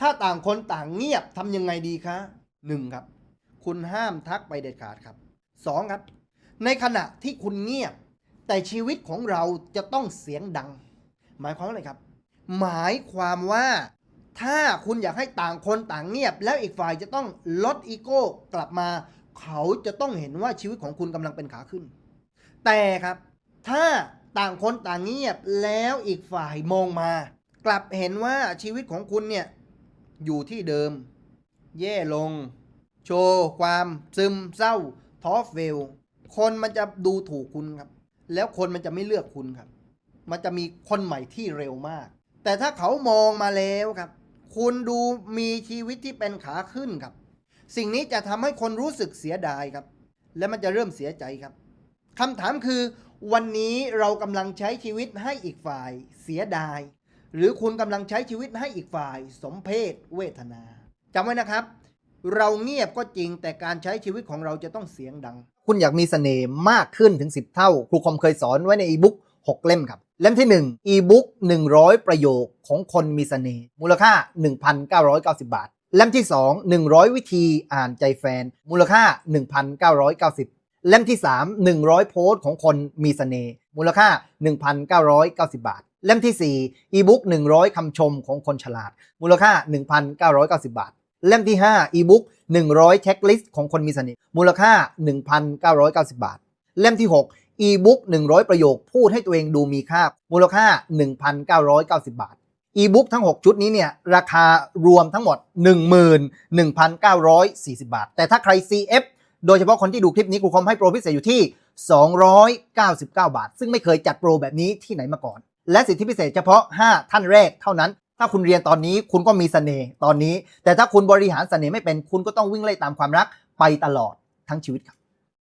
ถ้าต่างคนต่างเงียบทำยังไงดีคะหนึ่งครับ คุณห้ามทักไปเด็ดขาดครับสองครับ ในขณะที่คุณเงียบ แต่ชีวิตของเราจะต้องเสียงดัง หมายความว่าอะไรครับ หมายความว่าถ้าคุณอยากให้ต่างคนต่างเงียบ แล้วอีกฝ่ายจะต้องลดอีโก้กลับมา เขาจะต้องเห็นว่าชีวิตของคุณกำลังเป็นขาขึ้น แต่ครับ ถ้าต่างคนต่างเงียบแล้วอีกฝ่ายมองมา กลับเห็นว่าชีวิตของคุณเนี่ย อยู่ที่เดิม แย่ลง โชว์ความซึมเศร้าท้อเฟล คนมันจะดูถูกคุณครับ แล้วคนมันจะไม่เลือกคุณครับ มันจะมีคนใหม่ที่เร็วมาก แต่ถ้าเขามองมาแล้วครับ คุณดูมีชีวิตที่เป็นขาขึ้นครับ สิ่งนี้จะทำให้คนรู้สึกเสียดายครับ และมันจะเริ่มเสียใจครับคำถามคือ วันนี้เรากำลังใช้ชีวิตให้อีกฝ่ายเสียดาย หรือคุณกำลังใช้ชีวิตให้อีกฝ่าย สมเพศเวทนาจำไว้นะครับ เราเงียบก็จริงแต่การใช้ชีวิตของเราจะต้องเสียงดัง คุณอยากมีเสน่ห์มากขึ้นถึง 10 เท่า ครูคอมเคยสอนไว้ในอีบุ๊ก6 เล่มครับ เล่มที่ 1 อีบุ๊ก100 ประโยคของคนมีเสน่ห์มูลค่า 1,990 บาท เล่มที่ 2 100 วิธีอ่านใจแฟน มูลค่า 1,990 เล่มที่ 3 100 โพสต์ของคนมีเสน่ห์มูลค่า 1,990 บาท เล่มที่ 4 อีบุ๊ก100 คำชมของคนฉลาด มูลค่า 1,990 บาท เล่มที่ 5 อีบุ๊ก100 เช็คลิสต์ของคนมีเสน่ห์มูลค่า 1,990 บาท เล่มที่ 6 อีบุ๊ก100 ประโยคพูดให้ตัวเองดูมีค่า มูลค่า 1,990 บาท อีบุ๊กทั้ง 6 ชุดนี้เนี่ย ราคารวมทั้งหมด 11,940 บาท แต่ถ้าใคร CF โดยเฉพาะคนที่ดูคลิปนี้ครูคอมให้โปรพิเศษอยู่ที่ 299 บาท ซึ่งไม่เคยจัดโปรแบบนี้ที่ไหนมาก่อน และสิทธิพิเศษเฉพาะ 5 ท่านแรกเท่านั้น ถ้าคุณเรียนตอนนี้คุณก็มีเสน่ห์ตอนนี้ แต่ถ้าคุณบริหารเสน่ห์ไม่เป็นคุณก็ต้องวิ่งไล่ตามความรักไปตลอดทั้งชีวิตครับ